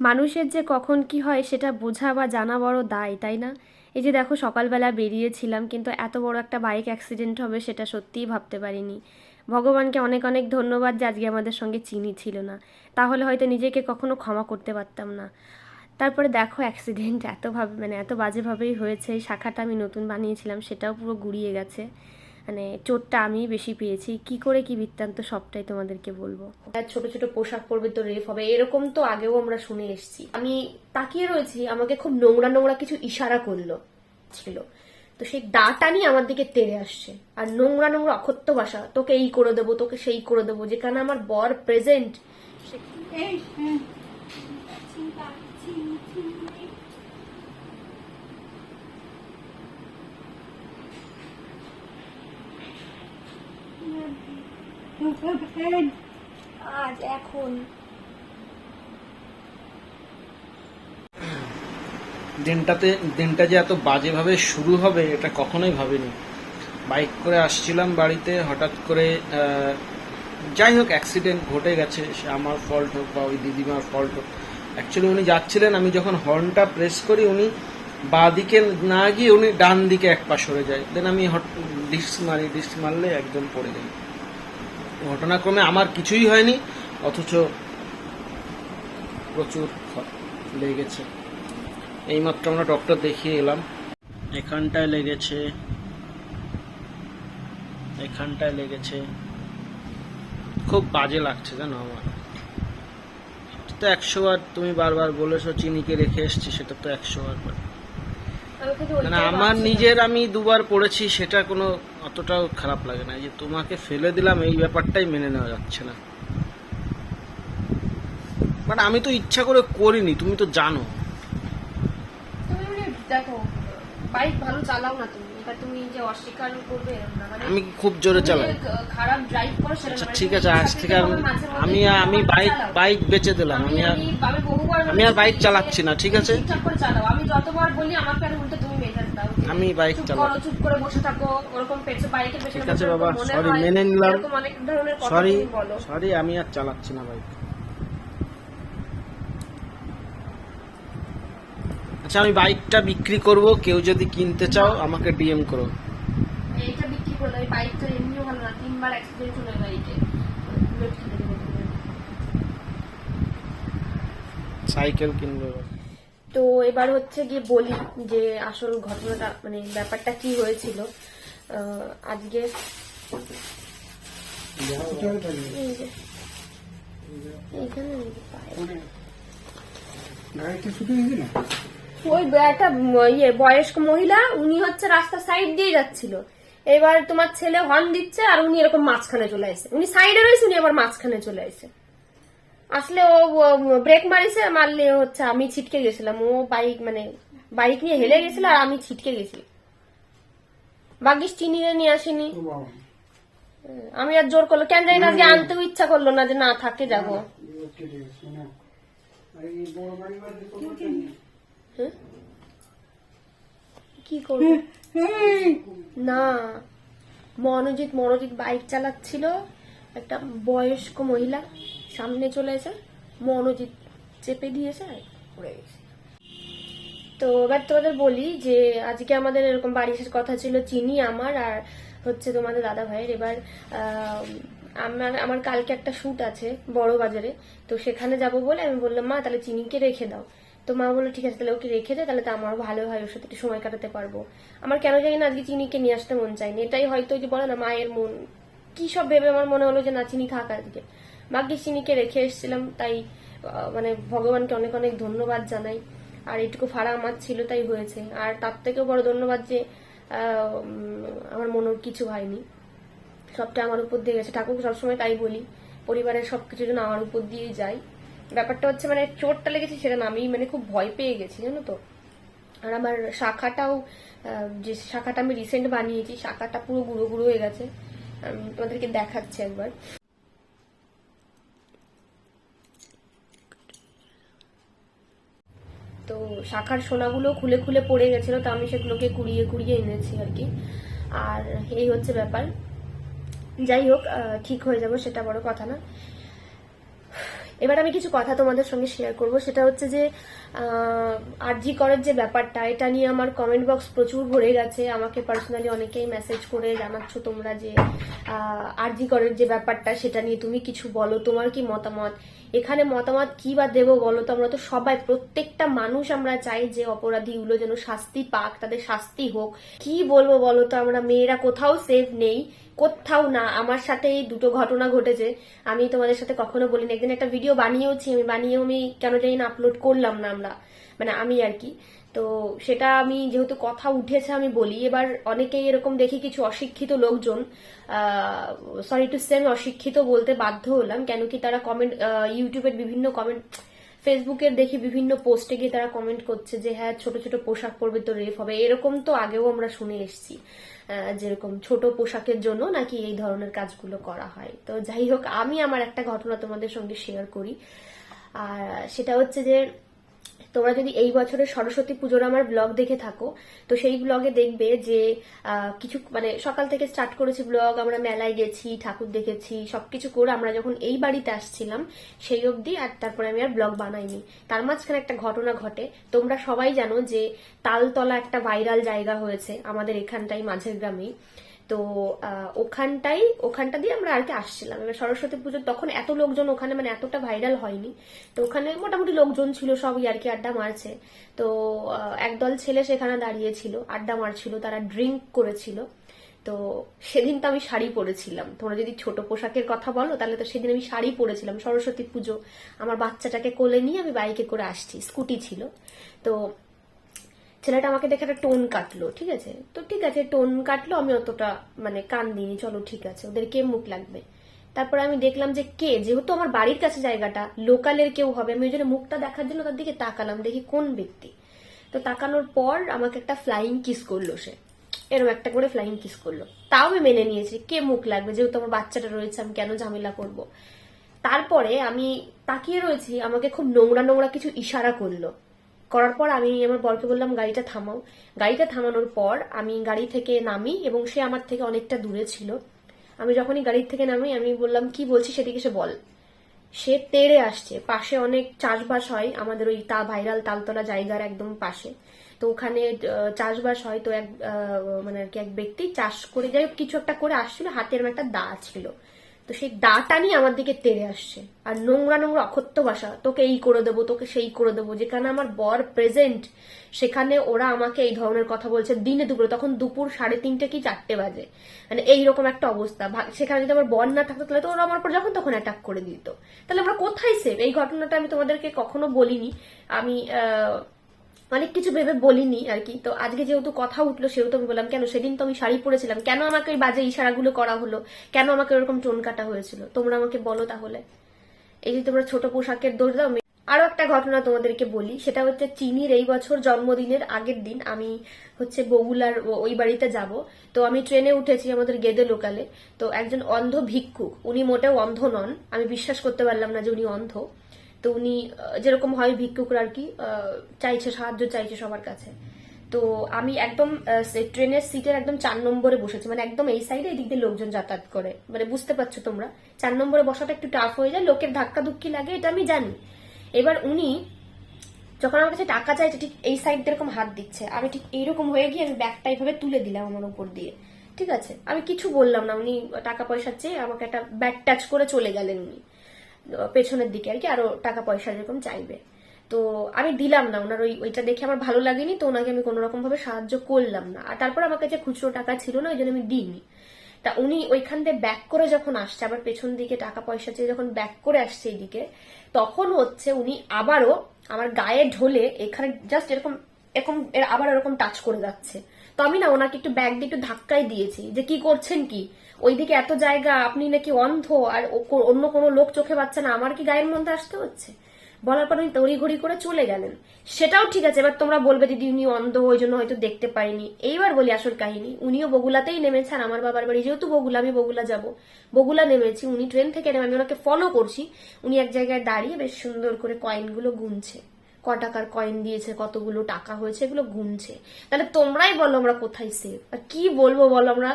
মানুষের যে কখন কি হয় সেটা বোঝা বা জানা বড় দায়, তাই না? এই যে দেখো সকালবেলা বেরিয়েছিলাম, কিন্তু এত বড় একটা বাইক অ্যাক্সিডেন্ট হবে সেটা সত্যিই ভাবতে পারিনি। ভগবানকে অনেক অনেক ধন্যবাদ যে আজকে আমাদের সঙ্গে চিনি ছিল না। তাহলে হয়তো নিজেকে কখনো ক্ষমা করতে পারতাম না। তারপরে দেখো অ্যাক্সিডেন্ট এতভাবে মানে এত বাজেভাবেই হয়েছে, এই শাখাটা আমি নতুন বানিয়েছিলাম, সেটাও পুরো গুড়িয়ে গেছে। মানে চোটটা আমি বেশি পেয়েছি। কি করে কি বৃত্তান্ত সবটাই তোমাদেরকে বলব। ছোট ছোট পোশাক পরবে তো রেফ হবে এরকম তো আগেও আমরা শুনে এসেছি। আমি তাকিয়ে রয়েছি আমাকে খুব নোংরা নোংরা কিছু ইশারা করল ছিল। তো সেই ডাটা নিয়ে আমার দিকে তেড়ে আসছে। আর নোংরা নোংরা অকথ্য ভাষা তোকে এই করে দেবো তোকে সেই করে দেবো যেখানে আমার বর প্রেজেন্ট আজ এখন। দিনটাতে, দিনটা যে এত বাজেভাবে শুরু হবে, এটা কখনোই ভাবিনি। বাইক করে আসছিলাম বাড়িতে, হঠাৎ করে যাই হোক অ্যাক্সিডেন্ট ঘটে গেছে, সে আমার ফল্ট হোক বা ওই দিদিমার ফল্ট হোক। অ্যাকচুয়ালি উনি যাচ্ছিলেন, আমি যখন হর্নটা প্রেস করি, উনি বাঁ দিকে না গিয়ে উনি ডান দিকে এক পা সরে যায়। দেন আমি হট ডিস্ক মারি ডিস্ক মারলে একদম পড়ে যাই ঘটনাক্রমে আমার কিছুই হয়নি, অথচ প্রচুর লেগেছে। এইমাত্র আমরা ডক্টর দেখিয়ে এলাম। এখানটায় লেগেছে এখানটায় লেগেছে। খুব বাজে লাগছে, জানো আমার। তো একশো বার তুমি বারবার বলেছ, চিনিকে রেখে এসছি, সেটা তো একশো বার। আমার নিজের আমি দুবার পড়েছি সেটা কোনো অতটাও খারাপ লাগে না। যে তোমাকে ফেলে দিলাম এই ব্যাপারটাই মেনে নেওয়া যাচ্ছে না। বাট আমি তো ইচ্ছা করে করিনি তুমি তো জানো। মানে দেখো বাইক ভালো চালাও না তুমি। এবার তুমি যে অস্বীকার করবে এরকম না মানে আমি খুব জোরে চালাই। খারাপ ড্রাইভ করো সেটা আচ্ছা মানে ঠিক আছে আজ থেকে আমি আমি বাইক বাইক বেচে দিলাম। আমি আর আমি আর বাইক চালাচ্ছি না, ঠিক আছে? ঠিকঠাক করে চালাও। আমি যতবার বলি আমাকে আর উল্টো তুমি মেজাজ দাও আমি বাইক চুপ চালাবো। চুপ করে বসে থাকো ওরকম পেছনে বাইকের পেছনে ঠিক আছে বাবা, হয়, মেনে নিলাম। সরি সরি আমি আর চালাচ্ছি না বাইক আচ্ছা আমি বাইকটা বিক্রি করব কেউ যদি কিনতে চাও আমাকে ডিএম করো। এইটা বিক্রি করে দাও এই বাইকটা এমনিও ভালো না তিনবার অ্যাক্সিডেন্ট হলো বাইকে। সাইকেল কিনবো তো এবার হচ্ছে গিয়ে বলি যে আসল ঘটনাটা মানে ব্যাপারটা কি হয়েছিল। আজকে এইখানে এই যে পায়ে। ওই একটা ইয়ে বয়স্ক মহিলা উনি হচ্ছে রাস্তার সাইড দিয়ে যাচ্ছিল। এবার তোমার ছেলে হর্ন দিচ্ছে আর উনি এরকম মাঝখানে চলে আসে উনি সাইডে রয়েছে উনি আবার মাঝখানে চলে আসে আসলে ও ব্রেক মারিছে মারলে হচ্ছে আমি ছিটকে গেছিলাম। ও বাইক মানে বাইক নিয়ে হেলে গেছিল আর আমি ছিটকে গেছি। বাগিস চিনিয়ে নিয়ে আসিনি। আমি আর জোর করল কেন জানি না আজকে আনতেও ইচ্ছা করল না যে না থাকে যাব। হ্যাঁ? কি করব? না মনোজিৎ মনোজিৎ বাইক চালাচ্ছিল একটা বয়স্ক মহিলা সামনে চলে এসে মনোজিৎ চেপে দিয়েছে পড়ে গেছে। তো এবার তোমাদের বলি যে আজকে আমাদের এরকম বাড়ি আসার কথা ছিল চিনি আমার আর হচ্ছে তোমাদের দাদা ভাইয়ের। এবার আহ, আমার আমার কালকে একটা শ্যুট আছে বড় বাজারে তো সেখানে যাব বলে আমি বললাম মা তাহলে চিনিকে রেখে দাও। তো মা বলল, ঠিক আছে, তাহলে ওকে রেখে দে, তাহলে তো আমারও ভালো হয়, ওর সাথে একটু সময় কাটাতে পারব। আমার কেন জানি না আজকে চিনিকে নিয়ে আসতে মন চাইনি এটাই হয়তো যে বলে না, মায়ের মন। কি সব ভেবে আমার মনে হলো যে না, চিনি থাক আজকে। ভাগ্যে চিনিকে রেখে এসেছিলাম, তাই মানে ভগবানকে অনেক অনেক ধন্যবাদ জানাই। আর এটুকু ফাড়া আমার ছিল, তাই হয়েছে। আর তার থেকেও বড় ধন্যবাদ যে আমার মনে কিছু হয়নি। সবটা আমার উপর দিয়ে গেছে। ঠাকুর সবসময় তাই বলি, পরিবারের সবকিছু যেন আমার উপর দিয়েই যায় ব্যাপারটা হচ্ছে মানে চোটটা লেগেছে সেটা আমি মানে খুব ভয় পেয়ে গেছি, জানো তো। আর আমার শাখাটাও যে শাখাটা আমি রিসেন্ট বানিয়েছি, শাখাটা পুরো গুঁড়ো গুঁড়ো হয়ে গেছে। তোমাদেরকে দেখাচ্ছি একবার। তো শাখার সোনাগুলো খুলে খুলে পড়ে গেছিল, তো আমি সেগুলোকে কুড়িয়ে কুড়িয়ে এনেছি আর কি। আর এই হচ্ছে ব্যাপার। যাই হোক ঠিক হয়ে যাব, সেটা বড় কথা না। এবার আমি কিছু কথা তোমাদের সঙ্গে শেয়ার করব। সেটা হচ্ছে যে আরজি করার যে ব্যাপারটা, এটা নিয়ে আমার কমেন্ট বক্স প্রচুর ভরে গেছে। আমাকে পার্সোনালি অনেকেই মেসেজ করে জানাচ্ছ তোমরা যে আরজি করার যে ব্যাপারটা, সেটা নিয়ে তুমি কিছু বলো। তোমার কি মতামত? এখানে মতামত কি বা দেবো বলো তো? আমরা তো সবাই, প্রত্যেকটা মানুষ আমরা চাই যে অপরাধীগুলো যেন শাস্তি পাক, তাদের শাস্তি হোক। কি বলব বলো তো? আমরা মেয়েরা কোথাও সেফ নেই। কোথাও না, আমার সাথে এই দুটো ঘটনা ঘটেছে। আমি তোমাদের সাথে কখনো বলিনি। একদিন একটা ভিডিও বানিয়েওছি, আমি বানিয়েও আমি কেন জানি না আপলোড করলাম না আমরা। মানে আমি আর কি। তো সেটা আমি যেহেতু কথা উঠেছে আমি বলি। এবার অনেকেই এরকম দেখি কিছু অশিক্ষিত লোকজন সরি টু সে আমি অশিক্ষিত বলতে বাধ্য হলাম। কেন কি তারা কমেন্ট ইউটিউবের বিভিন্ন কমেন্ট ফেসবুকের দেখি বিভিন্ন পোস্টে গিয়ে তারা কমেন্ট করছে যে হ্যাঁ ছোট ছোট পোশাক পরবে তো রেপ হবে। এরকম তো আগেও আমরা শুনে এসছি যেরকম ছোট পোশাকের জন্য নাকি এই ধরনের কাজগুলো করা হয়। তো যাই হোক, আমি আমার একটা ঘটনা তোমাদের সঙ্গে শেয়ার করি। আর সেটা হচ্ছে যে তোমরা যদি এই বছরের সরস্বতী পুজোর আমার ব্লগ দেখে থাকো, তো সেই ব্লগে দেখবে যে কিছু মানে সকাল থেকে স্টার্ট করেছি ব্লগ আমরা মেলায় গেছি, ঠাকুর দেখেছি, সবকিছু করে আমরা যখন এই বাড়িতে আসছিলাম, সেই অবধি আর তারপরে আমি আর ব্লগ বানাইনি। তার মাঝখানে একটা ঘটনা ঘটে। তোমরা সবাই জানো যে, তালতলা একটা ভাইরাল জায়গা হয়েছে আমাদের এখানটাই, মাঝের গ্রামেই। তো ওখানটাই, ওখানটা দিয়ে আমরা আর কি আসছিলাম। এবার সরস্বতী পুজো তখন এত লোকজন ওখানে মানে এতটা ভাইরাল হয়নি। তো ওখানে মোটামুটি লোকজন ছিল সব আর কি আড্ডা মারছে। তো একদল ছেলে সেখানে দাঁড়িয়েছিল আড্ডা মারছিল, তারা ড্রিঙ্ক করেছিল। তো, সেদিন তো আমি শাড়ি পরেছিলাম। তোমরা যদি ছোট পোশাকের কথা বলো, তাহলে তো সেদিন আমি শাড়ি পরেছিলাম, সরস্বতী পুজো। আমার বাচ্চাটাকে কোলে নিয়ে আমি বাইকে করে আসছি, স্কুটি ছিল। তো ছেলেটা আমাকে দেখে একটা টোন কাটলো, ঠিক আছে? তো ঠিক আছে, টোন কাটলো, আমি অতটা মানে কান দিইনি, চলো ঠিক আছে ওদের কে মুখ লাগবে। তারপরে আমি দেখলাম যে কে, যেহেতু আমার বাড়ির কাছে জায়গাটা, লোকালের কেউ হবে, আমি ওই জন্য মুখটা দেখার জন্য তার দিকে তাকালাম, দেখি কোন ব্যক্তি। তো তাকানোর পর আমাকে একটা ফ্লাইং কিস করল সে। এরকম একটা করে ফ্লাইং কিস করল। তাও আমি মেনে নিয়েছি, কে মুখ লাগবে, যেহেতু আমার বাচ্চাটা রয়েছে, আমি কেন ঝামেলা করব? তারপরে আমি তাকিয়ে রয়েছি, আমাকে খুব নোংরা নোংরা কিছু ইশারা করল। করার পর আমি আমার বরকে বললাম, গাড়িটা থামাও। গাড়িটা থামানোর পর আমি গাড়ি থেকে নামি এবং সে আমার থেকে অনেকটা দূরে ছিল। আমি যখনই গাড়ির থেকে নামি, আমি বললাম, কি বলছি সেদিকে সে বল। সে তেড়ে আসছে। পাশে অনেক চাষবাস হয় আমাদের ওই তা ভাইরাল তালতলা জায়গার একদম পাশে। তো ওখানে চাষবাস হয় তো এক মানে আর কি এক ব্যক্তি চাষ করে, যাই কিছু একটা করে আসছিল। হাতে এরকম একটা দা ছিল। তো সেই দাটা নিয়ে আমার দিকে তেড়ে আসছে। আর নোংরা নোংরা অকথ্য ভাষা, তোকে এই করে দেবো, তোকে সেই করে দেবো। যেখানে আমার বর প্রেজেন্ট সেখানে ওরা আমাকে এই ধরনের কথা বলছে দিনে দুপুরে। তখন দুপুর সাড়ে তিনটে কি চারটে বাজে। মানে এইরকম একটা অবস্থা। সেখানে যদি আমার বর না থাকতো, তাহলে তো ওরা আমার পর যখন তখন অ্যাটাক করে দিত। তাহলে আমরা কোথায় সেভ এই ঘটনাটা আমি তোমাদেরকে কখনো বলিনি। আমি অনেক কিছু ভেবে বলিনি আর কি। তো আজকে যেহেতু কথা উঠল, সেহেতু আমি বললাম, কেন সেদিন তো আমি শাড়ি পরেছিলাম, কেন আমাকে ওই বাজে ইশারাগুলো করা হলো? কেন আমাকে ওরকম টোন কাটা হয়েছিল? তোমরা আমাকে বলো তাহলে। এই যে তোমরা ছোট পোশাকের দোষ দাও আরও একটা ঘটনা তোমাদেরকে বলি। সেটা হচ্ছে চিনির এই বছর জন্মদিনের আগের দিন আমি হচ্ছে বগুলার ওই বাড়িতে যাব। তো আমি ট্রেনে উঠেছি আমাদের গেদে লোকালে। তো একজন অন্ধ ভিক্ষুক, উনি মোটেও অন্ধ নন। আমি বিশ্বাস করতে পারলাম না যে উনি অন্ধ। তো উনি যেরকম হয় ভিক্ষুকরা আর কি চাইছে, সাহায্য চাইছে সবার কাছে। তো আমি একদম ট্রেনের সিটের একদম চার নম্বরে বসেছি। মানে একদম এই সাইডে এদিক দিয়ে লোকজন যাতায়াত করে। মানে বুঝতে পারছ তোমরা? চার নম্বরে বসাটা একটু টাফ হয়ে যায়, লোকের ধাক্কা ধুক্কি লাগে, এটা আমি জানি। এবার উনি যখন আমার কাছে টাকা চাইছে, ঠিক এই সাইড এরকম হাত দিচ্ছে। আমি ঠিক এইরকম হয়ে গিয়ে আমি ব্যাগটা এইভাবে তুলে দিলাম আমার উপর দিয়ে। ঠিক আছে? আমি কিছু বললাম না। উনি টাকা পয়সা চেয়ে আমাকে একটা ব্যাগ টাচ করে চলে গেলেন উনি। পেছনের দিকে আর কি, আরও টাকা পয়সা যেরকম চাইবে। তো আমি দিলাম না, ওনার ওই ওইটা দেখে আমার ভালো লাগেনি, তো ওনাকে আমি কোনো রকম ভাবে সাহায্য করলাম না। আর তারপর আমার কাছে খুচরো টাকা ছিল না, ওই জন্য আমি দিইনি। তা উনি ওইখান দিয়ে ব্যাক করে যখন আসছে, আবার পেছন দিকে টাকা পয়সা চেয়ে যখন ব্যাক করে আসছে এইদিকে তখন হচ্ছে উনি আবারও আমার গায়ে ঢলে এখানে জাস্ট এরকম এরকম, এর আবার এরকম টাচ করে যাচ্ছে। তো আমি না ওনাকে একটু ব্যাগ দিয়ে একটু ধাক্কাই দিয়েছি যে, কি করছেন কি? ওইদিকে এত জায়গা, আপনি নাকি অন্ধ, আর অন্য কোনো লোক চোখে পাচ্ছে না, আমার কি গায়ের মধ্যে আসতে হচ্ছে? বলার পর উনি তড়িঘড়ি করে চলে গেলেন। সেটাও ঠিক আছে, এবার তোমরা বলবে, দিদি, উনি অন্ধ, ওই জন্য হয়তো দেখতে পাইনি। এইবার বলি আসল কাহিনী, উনিও বগুলাতেই নেমেছেন, আমার বাবার বাড়ি যেহেতু বগুলা, আমি বগুলা যাব। বগুলা নেমেছি, উনি ট্রেন থেকে নেমে, আমি ওনাকে ফলো করছি। উনি এক জায়গায় দাঁড়িয়ে বেশ সুন্দর করে কয়েনগুলো গুনছে। ক টাকার কয়েন দিয়েছে, কতগুলো টাকা হয়েছে, এগুলো গুনছে। তাহলে তোমরাই বলো আমরা কোথায় সেফ আর কি বলব বলো আমরা?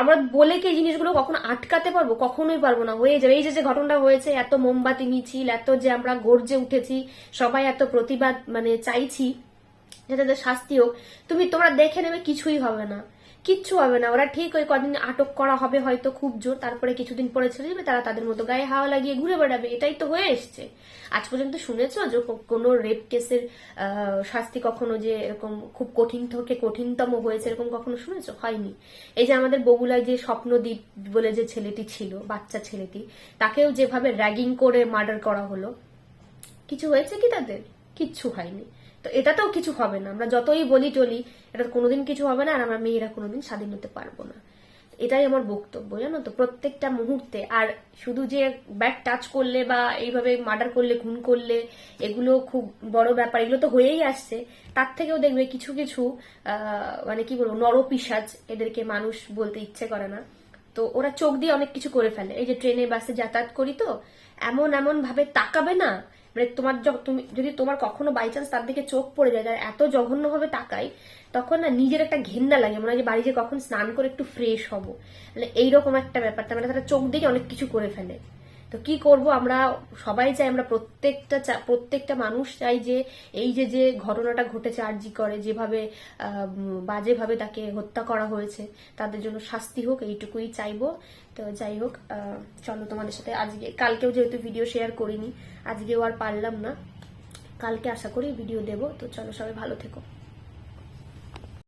আমরা বলে কি এই জিনিসগুলো কখনো আটকাতে পারব? কখনোই পারব না। হয়ে যাবে। এই যে যে ঘটনাটা হয়েছে, এত মোমবাতি মিছিল, এত যে আমরা গর্জে উঠেছি, সবাই এত প্রতিবাদ মানে চাইছি যে তাদের শাস্তি হোক, তুমি তোমরা দেখে নেবে, কিছুই হবে না। কিচ্ছু হবে না। ওরা ঠিক ওই কদিন আটক করা হবে হয়তো খুব জোর, তারপরে কিছুদিন পরে ছেড়ে যাবে, তারা তাদের মতো গায়ে হাওয়া লাগিয়ে ঘুরে বেড়াবে। এটাই তো হয়ে এসছে। আজ পর্যন্ত শুনেছো যে কোনো রেপ কেসের শাস্তি কখনো যে এরকম খুব কঠিন থেকে কঠিনতম হয়েছে এরকম কখনো শুনেছো? হয়নি। এই যে আমাদের বগুলায় যে স্বপ্নদ্বীপ বলে যে ছেলেটি ছিল, বাচ্চা ছেলেটি, তাকেও যেভাবে র্যাগিং করে মার্ডার করা হলো, কিছু হয়েছে কি তাদের? কিচ্ছু হয়নি। তো এটাতেও কিছু হবে না। আমরা যতই বলি টলি এটা কোনোদিন কিছু হবে না, আর আমরা মেয়েরা কোনোদিন স্বাধীন হতে পারব না। এটাই আমার বক্তব্য, জানো তো? প্রত্যেকটা মুহূর্তে, আর শুধু যে ব্যাট টাচ করলে বা এইভাবে মার্ডার করলে, খুন করলে, এগুলো খুব বড় ব্যাপার, এগুলো তো হয়েই আসছে। তার থেকেও দেখবে কিছু কিছু মানে কি বলব, নরপিসাজ এদেরকে মানুষ বলতে ইচ্ছে করে না। তো ওরা চোখ দিয়ে অনেক কিছু করে ফেলে। এই যে ট্রেনে, বাসে যাতায়াত করি তো, এমন এমন ভাবে তাকাবে না মানে তোমার তুমি যদি তোমার কখনো বাই চান্স তার দিকে চোখ পড়ে যায় আর এত জঘন্য ভাবে তাকাই, তখন না নিজের একটা ঘেন্না লাগে। মনে হয় যে বাড়ি যে কখন স্নান করে একটু ফ্রেশ হব। মানে এইরকম একটা ব্যাপার তার মানে তারা চোখ দিয়ে অনেক কিছু করে ফেলে। তো কি করব? আমরা সবাই চাই, আমরা প্রত্যেকটা প্রত্যেকটা মানুষ চাই যে এই যে যে ঘটনাটা ঘটেছে আরজি করে, যেভাবে বাজেভাবে তাকে হত্যা করা হয়েছে, তাদের জন্য শাস্তি হোক, এইটুকুই চাইব। তো যাই হোক চলো তোমাদের সাথে আজকে কালকেও যেহেতু ভিডিও শেয়ার করিনি, আজকেও আর পারলাম না। কালকে আশা করি ভিডিও দেব, তো চলো সবাই ভালো থেকো।